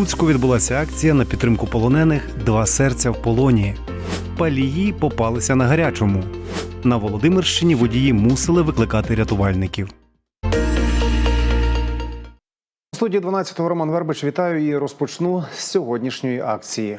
Луцьку відбулася акція на підтримку полонених Два серця в полоні. Палії попалися на гарячому. На Володимирщині водії мусили викликати рятувальників. У студії 12-го Роман Вербич вітаю і розпочну з сьогоднішньої акції.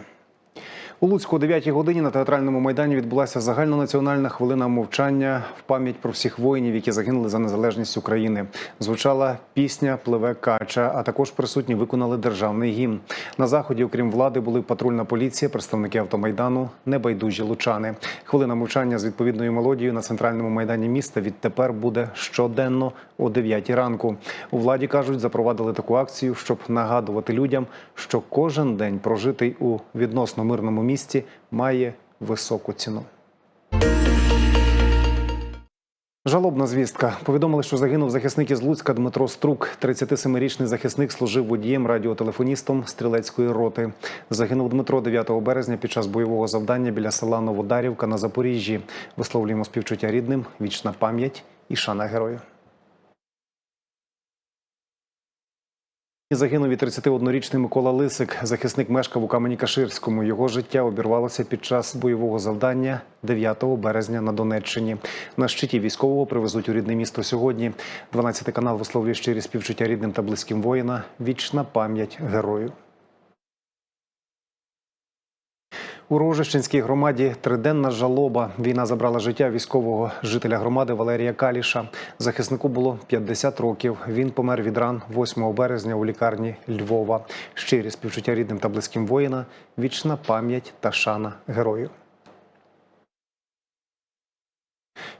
У Луцьку о 9 годині на театральному майдані відбулася загальнонаціональна хвилина мовчання в пам'ять про всіх воїнів, які загинули за незалежність України. Звучала пісня Пливе кача, а також присутні виконали державний гімн. На заході, окрім влади, були патрульна поліція, представники автомайдану, небайдужі лучани. Хвилина мовчання з відповідною мелодією на центральному майдані міста відтепер буде щоденно о 9 ранку. У владі кажуть, запровадили таку акцію, щоб нагадувати людям, що кожен день прожитий у відносно мирному місті має високу ціну. Жалобна звістка. Повідомили, що загинув захисник із Луцька Дмитро Струк. 37-річний захисник служив водієм радіотелефоністом стрілецької роти. Загинув Дмитро 9 березня під час бойового завдання біля села Новодарівка на Запоріжжі. Висловлюємо співчуття рідним, вічна пам'ять і шана герою. Загинув і 31-річний Микола Лисик. Захисник мешкав у Камені-Каширському. Його життя обірвалося під час бойового завдання 9 березня на Донеччині. На щиті військового привезуть у рідне місто сьогодні. 12 канал висловлює щирі співчуття рідним та близьким воїна. Вічна пам'ять герою. У Рожищенській громаді триденна жалоба. Війна забрала життя військового жителя громади Валерія Каліша. Захиснику було 50 років. Він помер від ран 8 березня у лікарні Львова. Щирі співчуття рідним та близьким воїна, вічна пам'ять та шана герою.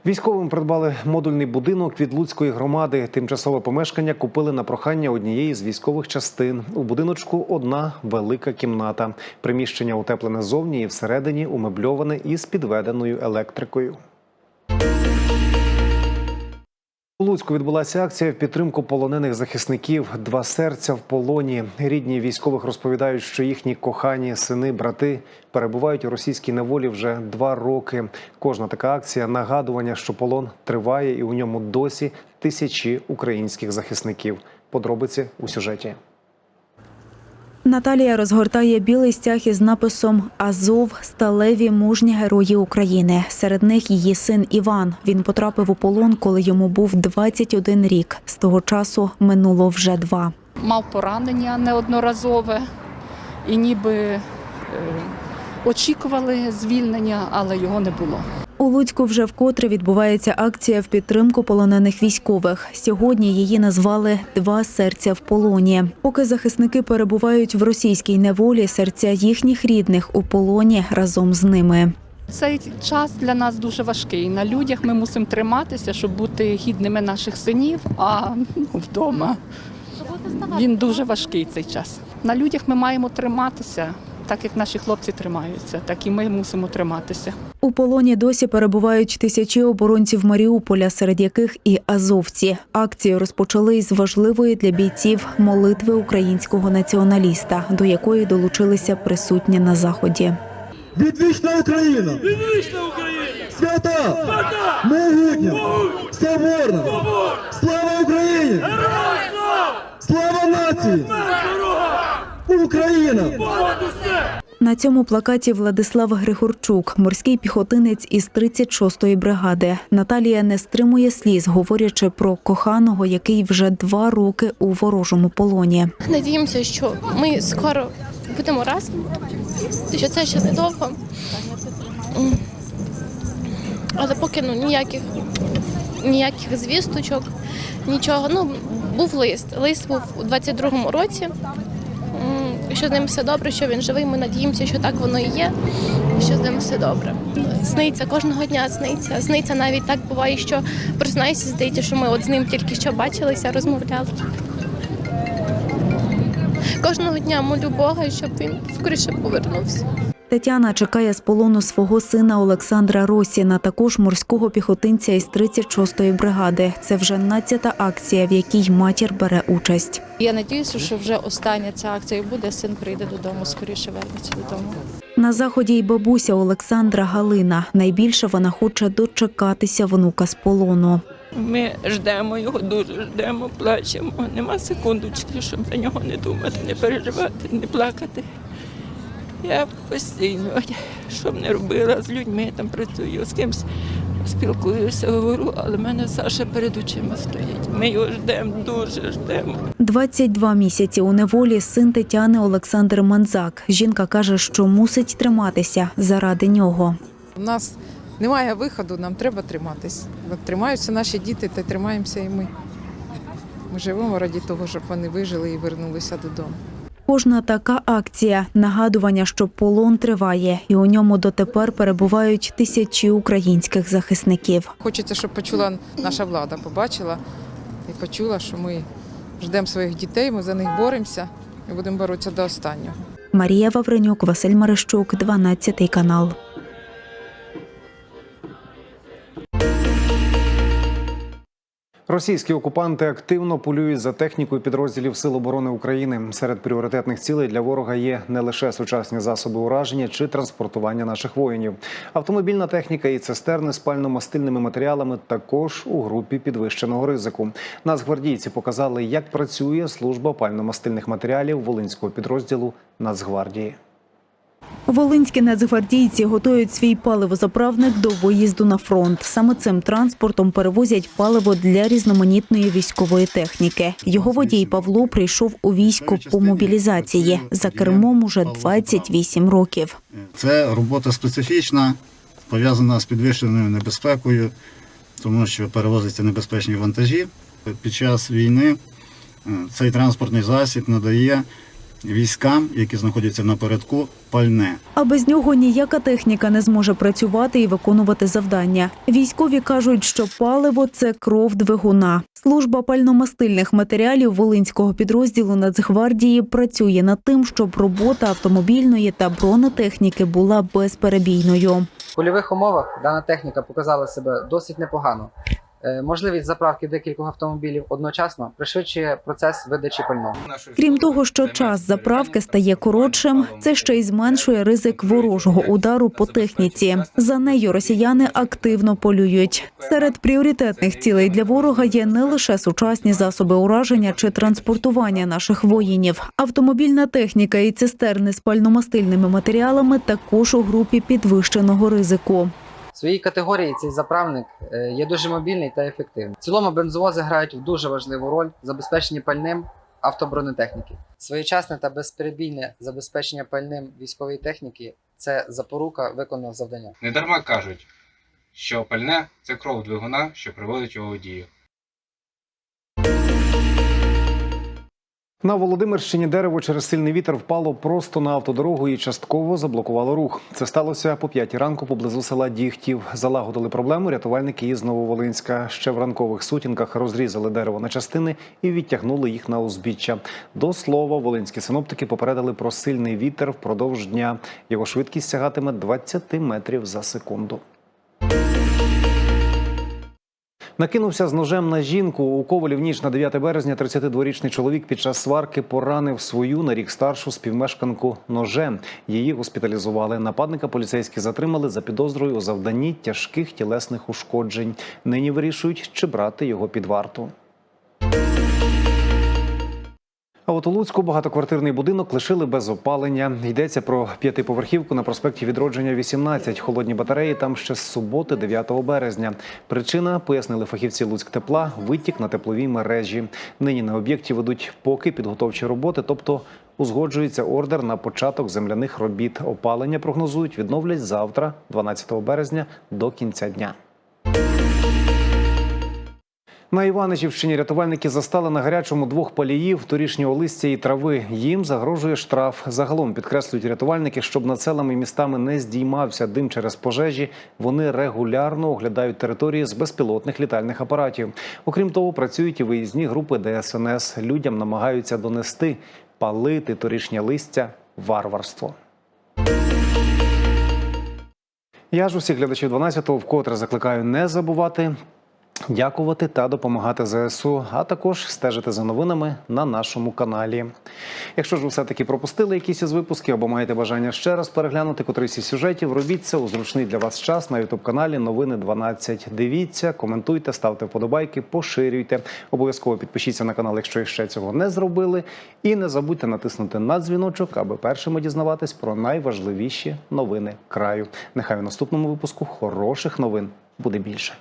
Військовим придбали модульний будинок від Луцької громади. Тимчасове помешкання купили на прохання однієї з військових частин. У будиночку одна велика кімната. Приміщення утеплене зовні і всередині умебльоване із підведеною електрикою. Луцьку відбулася акція в підтримку полонених захисників. Два серця в полоні. Рідні військових розповідають, що їхні кохані сини, брати перебувають у російській неволі вже два роки. Кожна така акція нагадування, що полон триває, і у ньому досі тисячі українських захисників. Подробиці у сюжеті. Наталія розгортає білий стяг із написом Азов сталеві мужні герої України. Серед них її син Іван. Він потрапив у полон, коли йому був 21 рік. З того часу минуло вже два. мав поранення неодноразове і ніби е, очікували звільнення, але його не було. У Луцьку вже вкотре відбувається акція в підтримку полонених військових. Сьогодні її назвали Два серця в полоні. Поки захисники перебувають в російській неволі, серця їхніх рідних у полоні разом з ними. Цей час для нас дуже важкий. На людях ми мусимо триматися, щоб бути гідними наших синів, а ну, вдома він дуже важкий цей час. На людях ми маємо триматися, так як наші хлопці тримаються, так і ми мусимо триматися. У полоні досі перебувають тисячі оборонців Маріуполя, серед яких і азовці. Акцію розпочали із важливої для бійців молитви українського націоналіста, до якої долучилися присутні на заході. Відвічна Україна! Вічна Україна! Свята! Свята! Могутня! Соборна! Собор! Слава Україні! Слава нації! Україна! На цьому плакаті Владислав Григорчук, морський піхотинець із 36-ї бригади. Наталія не стримує сліз, говорячи про коханого, який вже два роки у ворожому полоні. Надіємося, що ми скоро будемо разом, що це ще недовго. Але поки ну, ніяких, ніяких звісточок, нічого. Ну, був лист. Лист був у 22-му році. Що з ним все добре, що він живий. Ми надіємося, що так воно і є, що з ним все добре. Сниться кожного дня, сниться. Сниться навіть так буває, що признаюся, здається, що ми от з ним тільки що бачилися, розмовляли. Кожного дня молю Бога, щоб він скоріше повернувся. Тетяна чекає з полону свого сина Олександра Росіна, також морського піхотинця із 36-ї бригади. Це вже надцята акція, в якій матір бере участь. Я надіюся, що вже остання ця акція буде. Син прийде додому, скоріше вернеться додому. На заході й бабуся Олександра Галина. Найбільше вона хоче дочекатися внука з полону. Ми ждемо його, дуже ждемо, плачемо. Нема секундочки, щоб за нього не думати, не переживати, не плакати. Я постійно, що б не робила, з людьми там працюю, з кимось спілкуюся, говорю, але в мене Саша перед очима стоїть. Ми його ждемо, дуже ждемо. 22 місяці у неволі син Тетяни Олександр Манзак. Жінка каже, що мусить триматися заради нього. У нас немає виходу, нам треба триматись. Тримаються наші діти, та тримаємося і ми. Ми живемо раді того, щоб вони вижили і вернулися додому. Кожна така акція нагадування, що полон триває, і у ньому дотепер перебувають тисячі українських захисників. Хочеться, щоб почула наша влада, побачила і почула, що ми ждемо своїх дітей, ми за них боремося і будемо боротися до останнього. Марія Вавренюк, Василь Марищук, 12 канал. Російські окупанти активно полюють за технікою підрозділів Сил оборони України. Серед пріоритетних цілей для ворога є не лише сучасні засоби ураження чи транспортування наших воїнів. Автомобільна техніка і цистерни з пально-мастильними матеріалами також у групі підвищеного ризику. Нацгвардійці показали, як працює служба пально-мастильних матеріалів волинського підрозділу Нацгвардії. Волинські нацгвардійці готують свій паливозаправник до виїзду на фронт. Саме цим транспортом перевозять паливо для різноманітної військової техніки. Його водій Павло прийшов у військо по мобілізації. За кермом уже 28 років. Це робота специфічна, пов'язана з підвищеною небезпекою, тому що перевозяться небезпечні вантажі. Під час війни е, цей транспортний засіб надає військам, які знаходяться напередку, пальне. А без нього ніяка техніка не зможе працювати і виконувати завдання. Військові кажуть, що паливо це кров двигуна. Служба пальномастильних матеріалів волинського підрозділу Нацгвардії працює над тим, щоб робота автомобільної та бронетехніки була безперебійною. В польових умовах дана техніка показала себе досить непогано. Е, Можливість заправки декількох автомобілів одночасно пришвидшує процес видачі пального. Крім того, що час заправки стає коротшим, це ще й зменшує ризик ворожого удару по техніці. За нею росіяни активно полюють. Серед пріоритетних цілей для ворога є не лише сучасні засоби ураження чи транспортування наших воїнів. Автомобільна техніка і цистерни з пальномастильними матеріалами також у групі підвищеного ризику. В своїй категорії цей заправник е, є дуже мобільний та ефективний. В цілому бензовози грають в дуже важливу роль в забезпеченні пальним автобронетехніки. Своєчасне та безперебійне забезпечення пальним військової техніки це запорука виконаного завдання. Недарма кажуть, що пальне це кров двигуна, що приводить його у дію. На Володимирщині дерево через сильний вітер впало просто на автодорогу і частково заблокувало рух. Це сталося по п'ятій ранку поблизу села Дігтів. Залагодили проблему рятувальники із Нововолинська. Ще в ранкових сутінках розрізали дерево на частини і відтягнули їх на узбіччя. До слова, волинські синоптики попередили про сильний вітер впродовж дня. Його швидкість сягатиме 20 метрів за секунду. Накинувся з ножем на жінку. У Ковалі в ніч на 9 березня 32-річний чоловік під час сварки поранив свою на рік старшу співмешканку ножем. Її госпіталізували. Нападника поліцейські затримали за підозрою у завданні тяжких тілесних ушкоджень. Нині вирішують, чи брати його під варту. А от у Луцьку багатоквартирний будинок лишили без опалення. Йдеться про п'ятиповерхівку на проспекті Відродження 18. Холодні батареї там ще з суботи, 9 березня. Причина пояснили фахівці Луцьк тепла витік на тепловій мережі. Нині на об'єкті ведуть поки підготовчі роботи, тобто узгоджується ордер на початок земляних робіт. Опалення прогнозують відновлять завтра, 12 березня, до кінця дня. На Іваничівщині рятувальники застали на гарячому двох паліїв торішнього листя і трави. Їм загрожує штраф. Загалом підкреслюють рятувальники, щоб над селами і містами не здіймався дим через пожежі. Вони регулярно оглядають території з безпілотних літальних апаратів. Окрім того, працюють і виїзні групи ДСНС. Людям намагаються донести палити торішнє листя варварство. Я ж усіх глядачів 12-го вкотре закликаю не забувати дякувати та допомагати ЗСУ, а також стежити за новинами на нашому каналі. Якщо ж ви все-таки пропустили якісь із випусків або маєте бажання ще раз переглянути котрийсь із сюжетів, робіть це у зручний для вас час на ютуб каналі Новини 12. Дивіться, коментуйте, ставте вподобайки, поширюйте. Обов'язково підпишіться на канал, якщо ще цього не зробили. І не забудьте натиснути на дзвіночок, аби першими дізнаватись про найважливіші новини краю. Нехай у наступному випуску хороших новин буде більше.